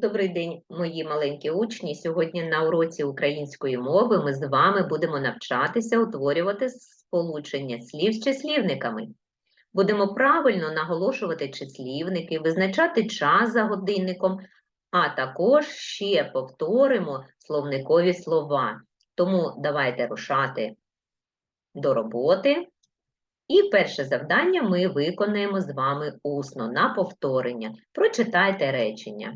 Добрий день, мої маленькі учні. Сьогодні на уроці української мови ми з вами будемо навчатися утворювати сполучення слів з числівниками. Будемо правильно наголошувати числівники, визначати час за годинником, а також ще повторимо словникові слова. Тому давайте рушати до роботи. І перше завдання ми виконаємо з вами усно на повторення. Прочитайте речення.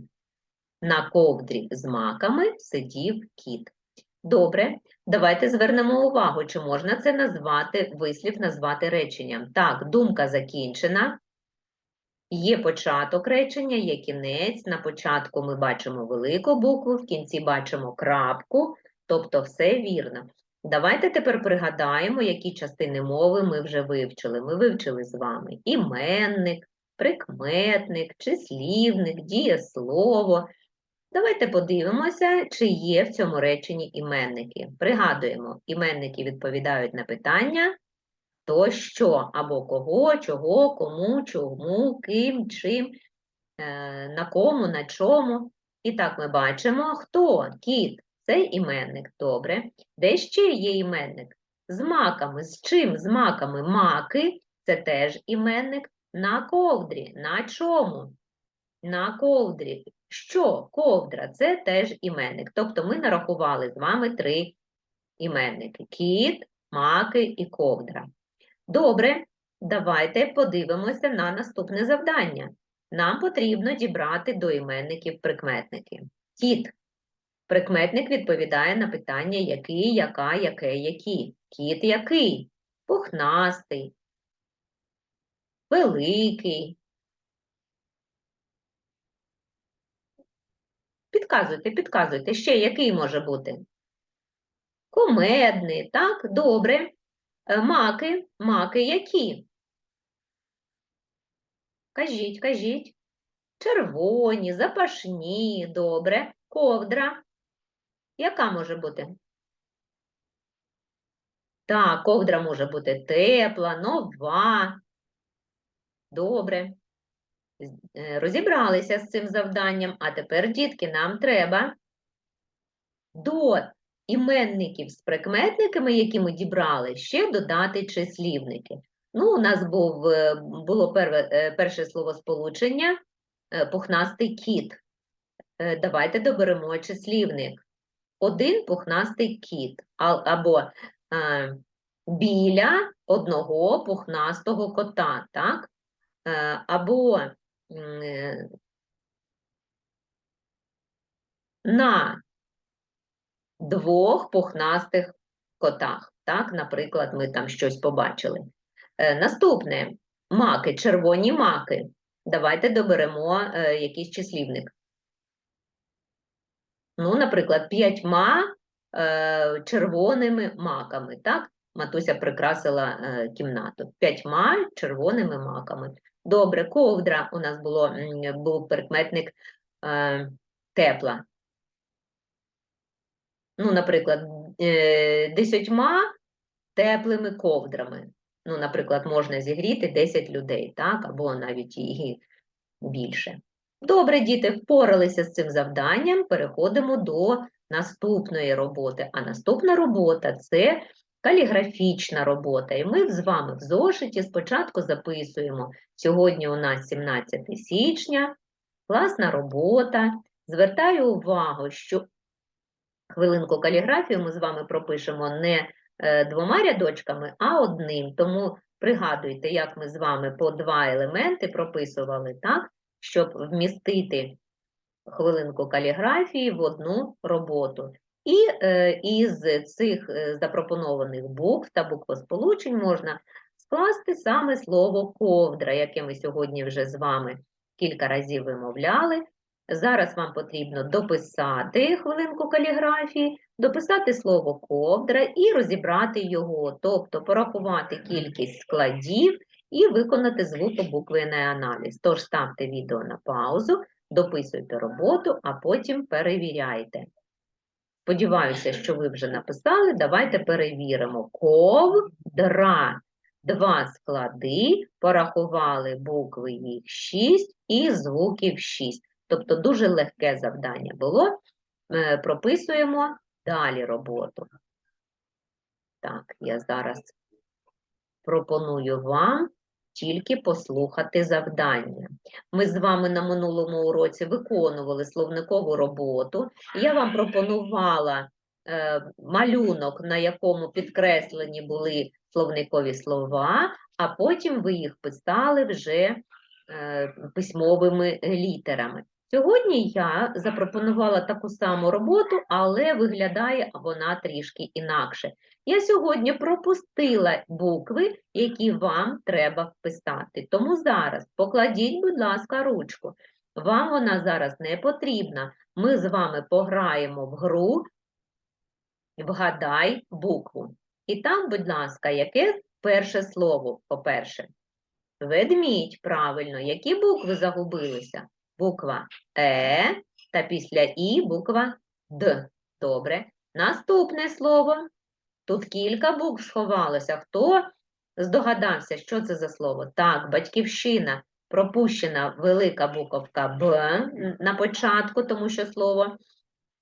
На ковдрі з маками сидів кіт. Добре, давайте звернемо увагу, чи можна це назвати, вислів назвати реченням. Так, думка закінчена. Є початок речення, є кінець. На початку ми бачимо велику букву, в кінці бачимо крапку, тобто все вірно. Давайте тепер пригадаємо, які частини мови ми вже вивчили. Ми вивчили з вами іменник, прикметник, числівник, дієслово. Давайте подивимося, чи є в цьому реченні іменники. Пригадуємо, іменники відповідають на питання хто що, або кого, чого, кому, чому, ким, чим, е, на кому, на чому. І так ми бачимо, хто кіт, це іменник, добре. Де ще є іменник? З маками. З чим? З маками маки, це теж іменник. На ковдрі. На чому? На ковдрі. Що? Ковдра це теж іменник. Тобто ми нарахували з вами три іменники: кіт, маки і ковдра. Добре, давайте подивимося на наступне завдання. Нам потрібно дібрати до іменників прикметники. Кіт. Прикметник відповідає на питання який, яка, яке, які. Кіт який? Пухнастий, великий, Підказуйте, підказуйте, ще який може бути? Комедний, так, добре. Е, Маки, маки які? Кажіть, кажіть. Червоні, запашні, добре. Ковдра. Яка може бути? Так, ковдра може бути тепла, нова. Добре. Е, розібралися з цим завданням, а тепер, дітки, нам треба до іменників з прикметниками, які ми дібрали, ще додати числівники. Ну, у нас був, е, було перве, е, перше словосполучення пухнастий кіт. Давайте доберемо числівник. Один пухнастий кіт, або біля одного пухнастого кота, так? Або Е, на двох пухнастих котах. Так, наприклад, ми там щось побачили. Е, наступне маки, червоні маки. Давайте доберемо е, якийсь числівник. Ну, наприклад, п'ятьма е, червоними маками. Так? Матуся прикрасила кімнату. П'ятьма червоними маками. Добре, ковдра у нас було, був прикметник е, тепла. Ну, наприклад, е, десятьма теплими ковдрами. Ну, наприклад, можна зігріти 10 людей, так, або навіть і більше. Добре, діти, впоралися з цим завданням, переходимо до наступної роботи. А наступна робота це каліграфічна робота. І ми з вами в зошиті спочатку записуємо. Сьогодні у нас 17 січня, класна робота. Звертаю увагу, що хвилинку каліграфію ми з вами пропишемо не е, двома рядочками, а одним. Тому пригадуйте, як ми з вами по два елементи прописували, так, щоб вмістити хвилинку каліграфії в одну роботу. І е, із цих е, запропонованих букв та буквосполучень можна скласти саме слово ковдра, яке ми сьогодні вже з вами кілька разів вимовляли. Зараз вам потрібно дописати хвилинку каліграфії, дописати слово ковдра і розібрати його, тобто порахувати кількість складів і виконати звукобуквений аналіз. Тож ставте відео на паузу, дописуйте роботу, а потім перевіряйте. Сподіваюся, що ви вже написали. Давайте перевіримо. Ковдра. Два склади, порахували букви їх 6 і звуків 6. Тобто дуже легке завдання було. Е, Прописуємо далі роботу. Так, я зараз пропоную вам тільки послухати завдання. Ми з вами на минулому уроці виконували словникову роботу. Я вам пропонувала е, малюнок, на якому підкреслені були словникові слова, а потім ви їх писали вже е, письмовими літерами. Сьогодні я запропонувала таку саму роботу, але виглядає вона трішки інакше. Я сьогодні пропустила букви, які вам треба вписати. Тому зараз покладіть, будь ласка, ручку. Вам вона зараз не потрібна. Ми з вами пограємо в гру Вгадай букву. І так, будь ласка, яке перше слово, по-перше? Ведмідь, правильно. Які букви загубилися? Буква Е та після І буква Д. Добре. Наступне слово. Тут кілька букв сховалося. Хто здогадався, що це за слово? Так, батьківщина. Пропущена велика буковка Б на початку, тому що слово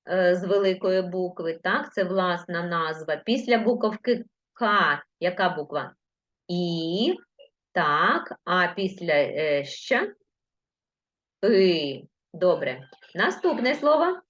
е, з великої букви. Так, це власна назва. Після буковки К, яка буква? І. Так, а після ще Добре. Наступне слово.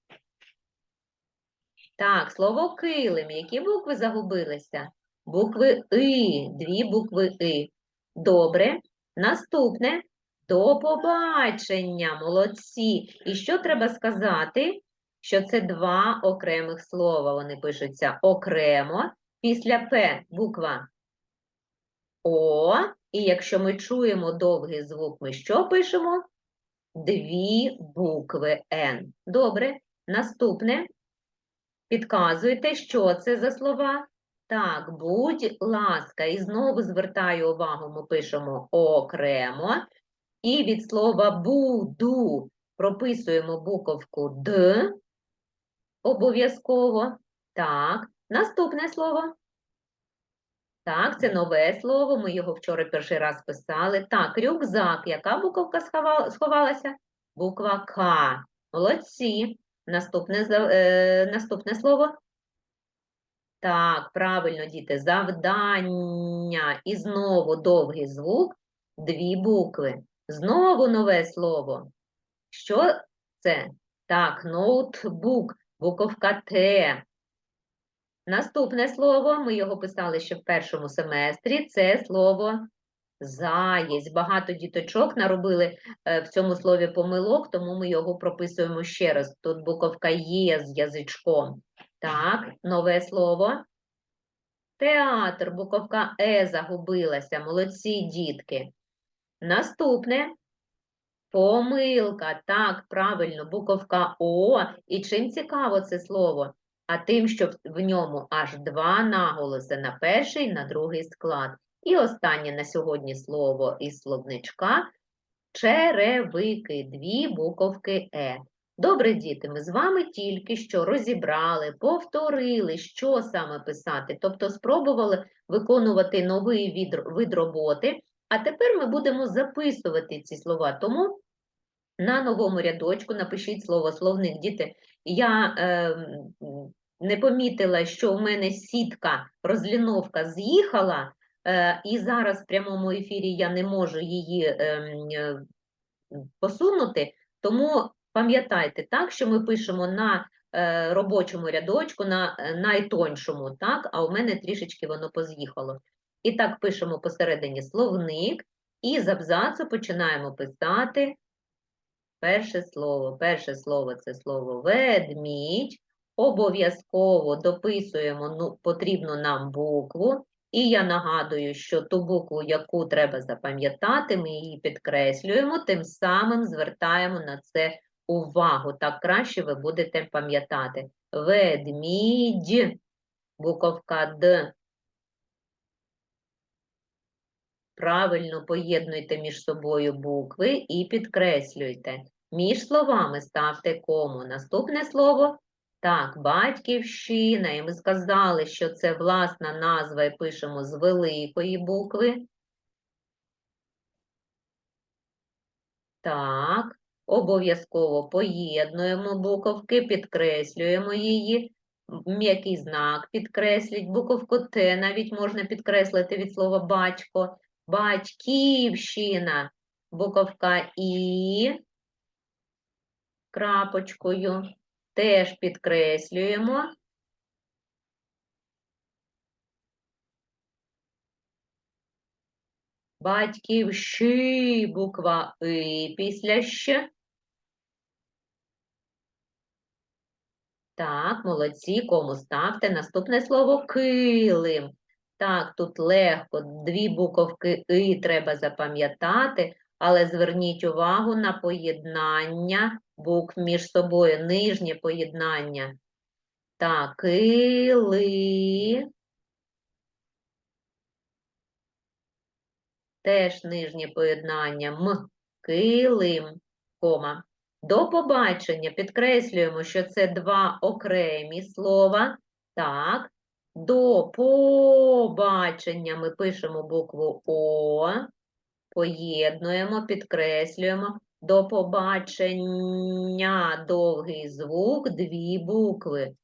Так, слово килим. Які букви загубилися? Букви И. Дві букви И. Добре. Наступне. До побачення. Молодці. І що треба сказати? Що це два окремих слова. Вони пишуться окремо. Після П буква О. І якщо ми чуємо довгий звук, ми що пишемо? Дві букви Н. Добре. Наступне. Підказуйте, що це за слова? Так, будь ласка. І знову звертаю увагу, ми пишемо окремо. І від слова буду прописуємо буковку Д. Обов'язково. Так, наступне слово. Так, це нове слово, ми його вчора перший раз писали. Так, рюкзак. Яка буковка сховалася? Буква К. Молодці. Наступне, е, наступне слово. Так, правильно, діти, завдання. І знову довгий звук, дві букви. Знову нове слово. Що це? Так, ноутбук, буковка Т. Наступне слово, ми його писали ще в першому семестрі, це слово заєць. Багато діточок наробили е, в цьому слові помилок, тому ми його прописуємо ще раз. Тут буковка є з язичком. Так, нове слово. Театр, буковка Е загубилася. Молодці дітки. Наступне. Помилка. Так, правильно, буковка О. І чим цікаво це слово? А тим, що в- ньому аж два наголоси на перший, на другий склад. І останнє на сьогодні слово із словничка черевики, дві буковки Е. Добре, діти, ми з вами тільки що розібрали, повторили, що саме писати, тобто спробували виконувати новий від, вид роботи, а тепер ми будемо записувати ці слова. Тому на новому рядочку напишіть слово словник. Діти, я е, не помітила, що у мене сітка, розліновка з'їхала, е, і зараз в прямому ефірі я не можу її е, посунути, тому пам'ятайте, так, що ми пишемо на е, робочому рядочку, на е, найтоншому, так, а у мене трішечки воно поз'їхало. І так пишемо посередині словник, і з абзацу починаємо писати перше слово. Перше слово це слово ведмідь. Обов'язково дописуємо ну, потрібну нам букву. І я нагадую, що ту букву, яку треба запам'ятати, ми її підкреслюємо, тим самим звертаємо на це увагу. Так краще ви будете пам'ятати. Ведмідь, буковка Д. Правильно поєднуйте між собою букви і підкреслюйте. Між словами ставте кому. Наступне слово так, батьківщина. І ми сказали, що це власна назва і пишемо з великої букви. Так, Обов'язково поєднуємо буковки, підкреслюємо її. М'який знак підкресліть. Буковку Т навіть можна підкреслити від слова батько. Батьківщина. Буковка І крапочкою. Теж підкреслюємо. Батьківщи, буква И після «щ». Так, молодці, кому ставте. Наступне слово килим. Так, тут легко, дві буковки И треба запам'ятати, але зверніть увагу на поєднання букв між собою, нижнє поєднання. Так, кили. Теж нижнє поєднання м, килим, кома. До побачення підкреслюємо, що це два окремі слова. Так. До побачення ми пишемо букву О, поєднуємо, підкреслюємо. До побачення довгий звук, дві букви.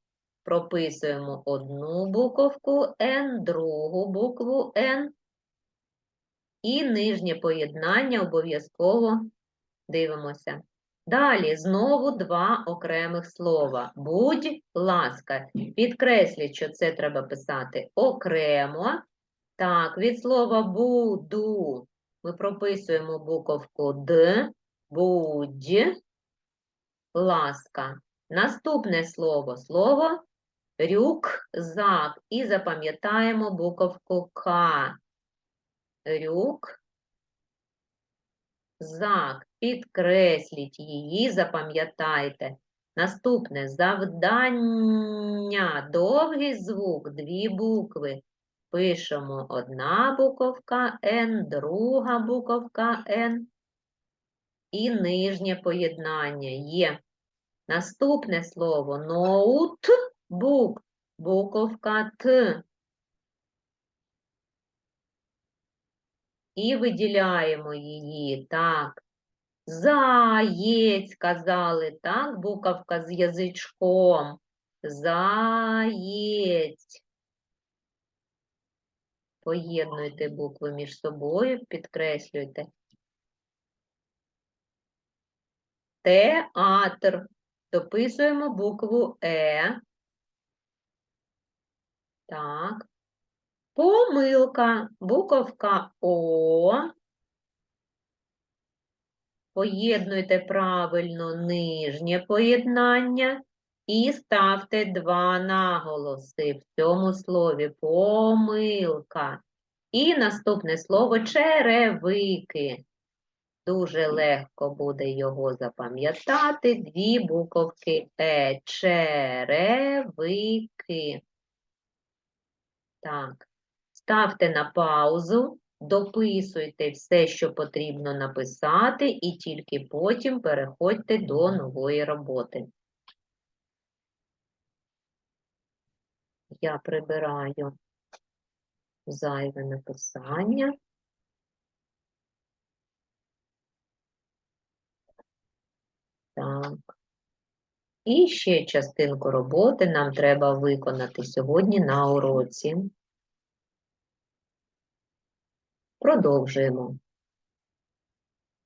Прописуємо одну буковку Н, другу букву Н. І нижнє поєднання обов'язково дивимося. Далі знову два окремих слова. Будь ласка, підкресліть, що це треба писати окремо. Так, від слова буду ми прописуємо буковку Д. Будь ласка. Наступне слово слово рюкзак. І запам'ятаємо буковку К. Рюк. Зак. Підкресліть її, запам'ятайте. Наступне завдання. Довгий звук, дві букви. Пишемо одна буковка Н, друга буковка Н. І нижнє поєднання є. Наступне слово ноутбук. Буковка Т. І виділяємо її. Так. Заєць казали, так? Буковка з язичком. Заєць. Поєднуйте букви між собою, підкреслюйте. Театр. Дописуємо букву Е. Так. Помилка. Буковка О. Поєднуйте правильно нижнє поєднання і ставте два наголоси в цьому слові. Помилка. І наступне слово черевики. Дуже легко буде його запам'ятати. Дві буковки Е. Черевики. Так. Ставте на паузу, дописуйте все, що потрібно написати, і тільки потім переходьте до нової роботи. Я прибираю зайве написання. Так. І ще частинку роботи нам треба виконати сьогодні на уроці. Продовжуємо.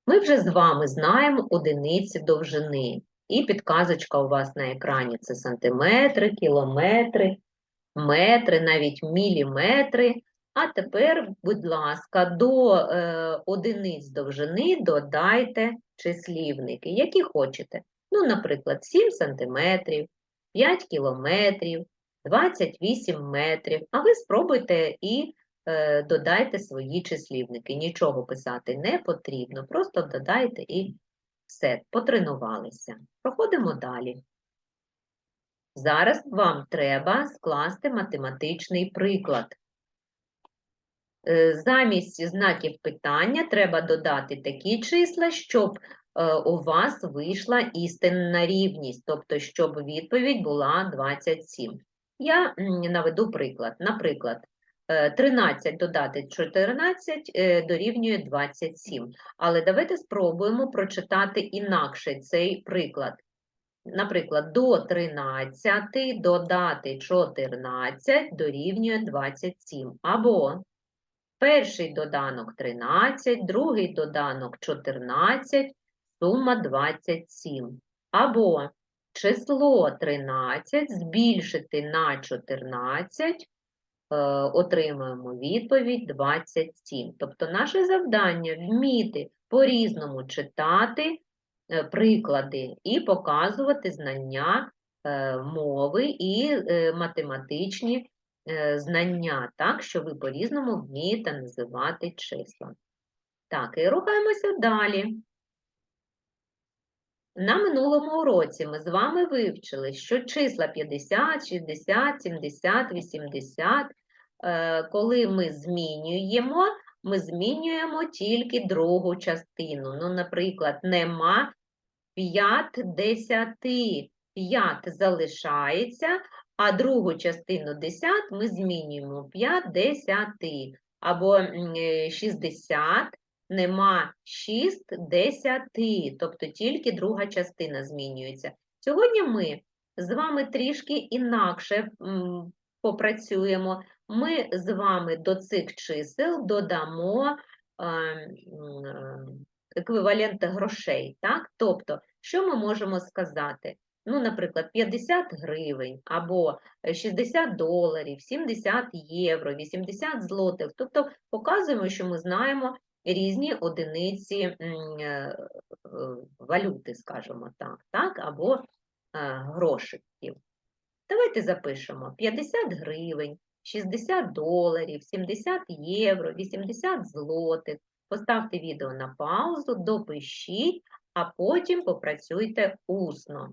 Ми вже з вами знаємо одиниці довжини. І підказочка у вас на екрані це сантиметри, кілометри, метри, навіть міліметри. А тепер, будь ласка, до е, одиниць довжини додайте числівники, які хочете. Ну, наприклад, 7 сантиметрів, 5 кілометрів, 28 метрів. А ви спробуйте і е, додайте свої числівники. Нічого писати не потрібно, просто додайте і все, потренувалися. Проходимо далі. Зараз вам треба скласти математичний приклад. Е, Замість знаків питання треба додати такі числа, щоб у вас вийшла істинна рівність, тобто, щоб відповідь була 27. Я наведу приклад. Наприклад, Е, 13 додати 14 е, дорівнює 27. Але давайте спробуємо прочитати інакше цей приклад. Наприклад, до 13 додати 14 дорівнює 27. Або перший доданок 13, другий доданок 14, сума 27. Або число 13 збільшити на 14, е, отримуємо відповідь 27. Тобто наше завдання вміти по-різному читати е, приклади і показувати знання е, мови і математичні знання, так, що ви по-різному вмієте називати числа. Так, і рухаємося далі. На минулому уроці ми з вами вивчили, що числа 50, 60, 70, 80, е, коли ми змінюємо, ми змінюємо тільки другу частину. Ну, наприклад, нема 5 десяти. 5 залишається, а другу частину 10 ми змінюємо 5 десяти. Або е, 60 нема 6 десяти, тобто тільки друга частина змінюється. Сьогодні ми з вами трішки інакше попрацюємо. Ми з вами до цих чисел додамо е, м, е, еквівалент грошей. Так? Тобто, що ми можемо сказати? Ну, наприклад, 50 гривень або е, 60 доларів, 70 євро, 80 злотих. Тобто показуємо, що ми знаємо різні одиниці е, валюти, скажімо так, так? або е, грошиків. Давайте запишемо 50 гривень, 60 доларів, 70 євро, 80 злотих. Поставте відео на паузу, допишіть, а потім попрацюйте усно.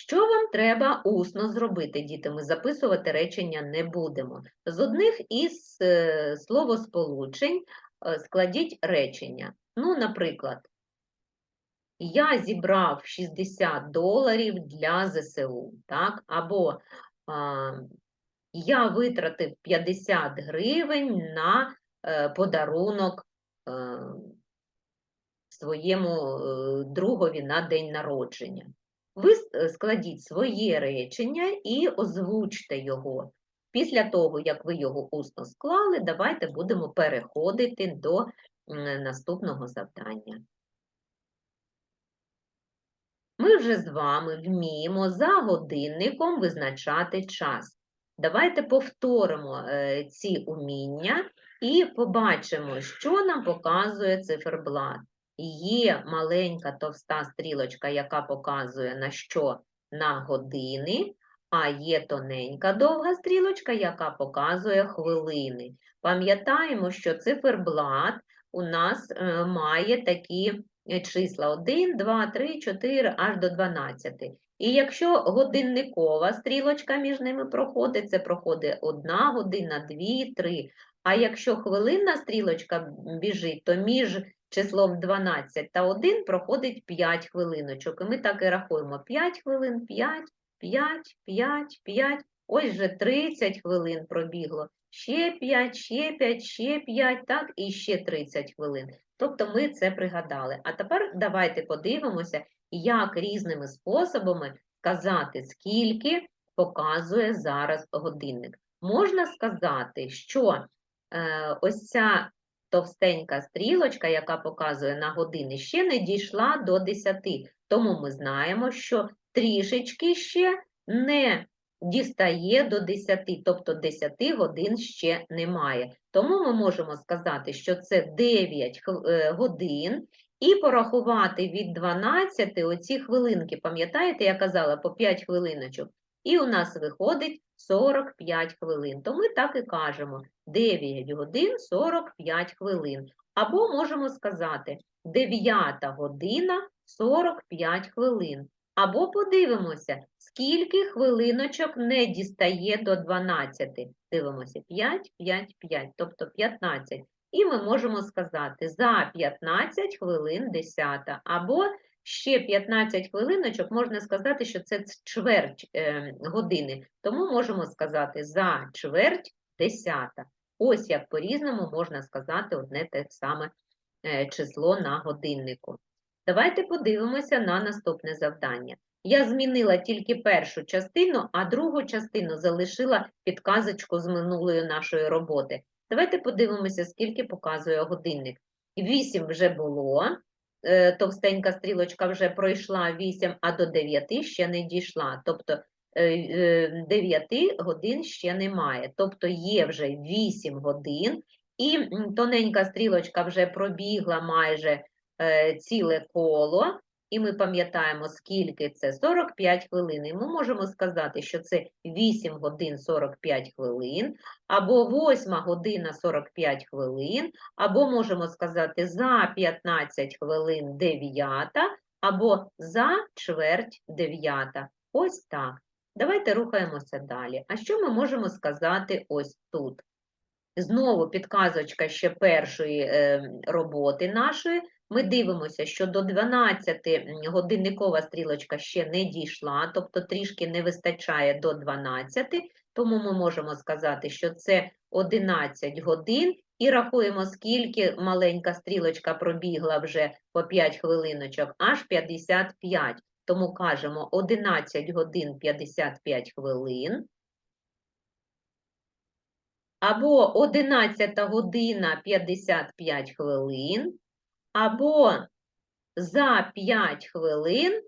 Що вам треба усно зробити, діти? Ми записувати речення не будемо. З одних із е, словосполучень е, складіть речення. Ну, наприклад, я зібрав 60 доларів для ЗСУ, так? або а, я витратив 50 гривень на е, подарунок е, своєму е, другові на день народження. Ви е, складіть своє речення і озвучте його. Після того, як ви його усно склали, давайте будемо переходити до наступного завдання. Ми вже з вами вміємо за годинником визначати час. Давайте повторимо е, ці уміння і побачимо, що нам показує циферблат. Є маленька товста стрілочка, яка показує на що? На години, а є тоненька довга стрілочка, яка показує хвилини. Пам'ятаємо, що циферблат у нас е, має такі е, числа 1, 2, 3, 4, аж до 12. І якщо годинникова стрілочка між ними проходить, це проходить 1 година, 2, 3. А якщо хвилинна стрілочка біжить, то між числом 12 та 1 проходить 5 хвилиночок. І ми так і рахуємо 5 хвилин, 5, 5, 5, 5. Ось вже 30 хвилин пробігло. Ще 5, ще 5, ще 5, так, і ще 30 хвилин. Тобто ми це пригадали. А тепер давайте подивимося, як різними способами сказати, скільки показує зараз годинник. Можна сказати, що е, ось ця товстенька стрілочка, яка показує на години, ще не дійшла до 10. Тому ми знаємо, що трішечки ще не дістає до 10, тобто 10 годин ще немає. Тому ми можемо сказати, що це 9 е, годин, і порахувати від 12 оці хвилинки. Пам'ятаєте, я казала по 5 хвилиночок. І у нас виходить 45 хвилин. То ми так і кажемо 9 годин 45 хвилин. Або можемо сказати 9 година 45 хвилин. Або подивимося, скільки хвилиночок не дістає до 12. Дивимося 5, 5, 5, тобто 15. І ми можемо сказати за 15 хвилин 10, або ще 15 хвилиночок, можна сказати, що це чверть е, години. Тому можемо сказати за чверть десята. Ось як по-різному можна сказати одне те саме е, число на годиннику. Давайте подивимося на наступне завдання. Я змінила тільки першу частину, а другу частину залишила підказочку з минулої нашої роботи. Давайте подивимося, скільки показує годинник. 8 вже було, е, товстенька стрілочка вже пройшла 8, а до 9 ще не дійшла. Тобто 9 годин ще немає. Тобто є вже 8 годин, і тоненька стрілочка вже пробігла майже е, ціле коло, і ми пам'ятаємо, скільки це 45 хвилин. І ми можемо сказати, що це 8 годин 45 хвилин, або 8 година 45 хвилин, або можемо сказати за 15 хвилин 9, або за чверть 9. Ось так. Давайте рухаємося далі. А що ми можемо сказати ось тут? Знову підказочка ще першої е, роботи нашої. Ми дивимося, що до 12 годинникова стрілочка ще не дійшла, тобто трішки не вистачає до 12, тому ми можемо сказати, що це 11 годин, і рахуємо, скільки маленька стрілочка пробігла вже по 5 хвилиночок, аж 55. Тому кажемо 11 годин 55 хвилин. Або 11 година 55 хвилин, або за 5 хвилин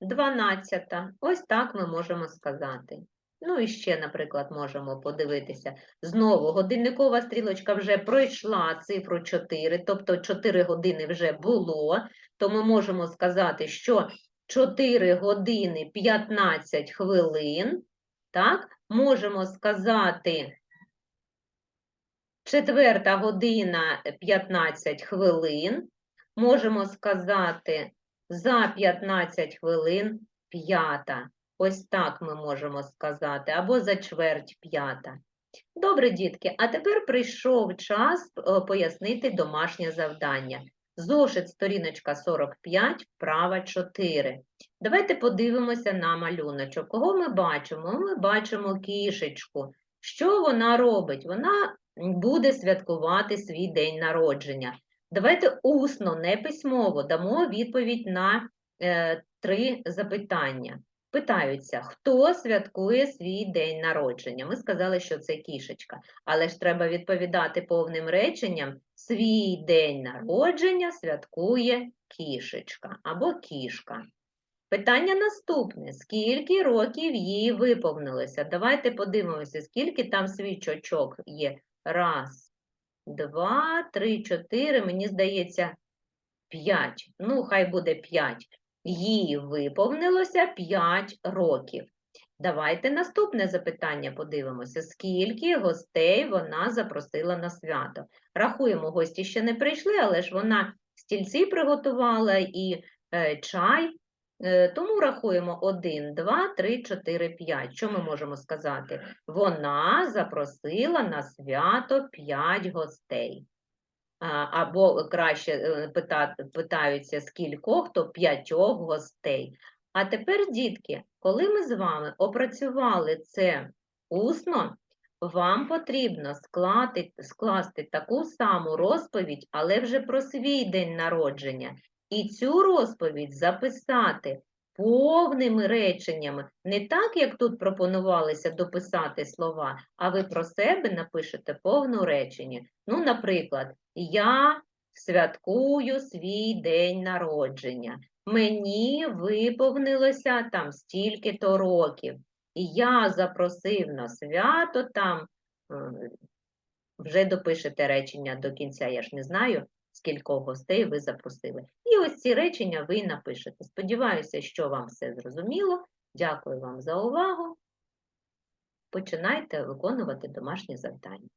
12. Ось так ми можемо сказати. Ну і ще, наприклад, можемо подивитися. Знову годинникова стрілочка вже пройшла цифру 4, тобто 4 години вже було, то ми можемо сказати, що 4 години 15 хвилин, так, можемо сказати четверта година 15 хвилин, можемо сказати за 15 хвилин п'ята. Ось так ми можемо сказати, або за чверть п'ята. Добре, дітки, а тепер прийшов час пояснити домашнє завдання. Зошит, сторіночка 45, вправа 4. Давайте подивимося на малюночок. Кого ми бачимо? Ми бачимо кішечку. Що вона робить? Вона буде святкувати свій день народження. Давайте усно, не письмово, дамо відповідь на е, три запитання. Питаються, хто святкує свій день народження? Ми сказали, що це кішечка, але ж треба відповідати повним реченням: свій день народження святкує кішечка або кішка. Питання наступне: скільки років їй виповнилося? Давайте подивимося, скільки там свічочок є. Раз, два, три, чотири, мені здається, п'ять. Ну, хай буде п'ять. Їй виповнилося 5 років. Давайте наступне запитання подивимося. Скільки гостей вона запросила на свято? Рахуємо, гості ще не прийшли, але ж вона стільці приготувала і е, чай. Е, тому рахуємо 1, 2, 3, 4, 5. Що ми можемо сказати? Вона запросила на свято 5 гостей. Або краще е, питаються скількох, то п'ятьох гостей. А тепер, дітки, коли ми з вами опрацювали це усно, вам потрібно склати, скласти таку саму розповідь, але вже про свій день народження. І цю розповідь записати повними реченнями, не так, як тут пропонувалося дописати слова, а ви про себе напишете повну речення. Ну, наприклад, я святкую свій день народження. Мені виповнилося там стільки-то років. І я запросив на свято там, е, вже допишете речення до кінця, я ж не знаю, скількох гостей ви запросили. І ось ці речення ви напишете. Сподіваюся, що вам все зрозуміло. Дякую вам за увагу. Починайте виконувати домашні завдання.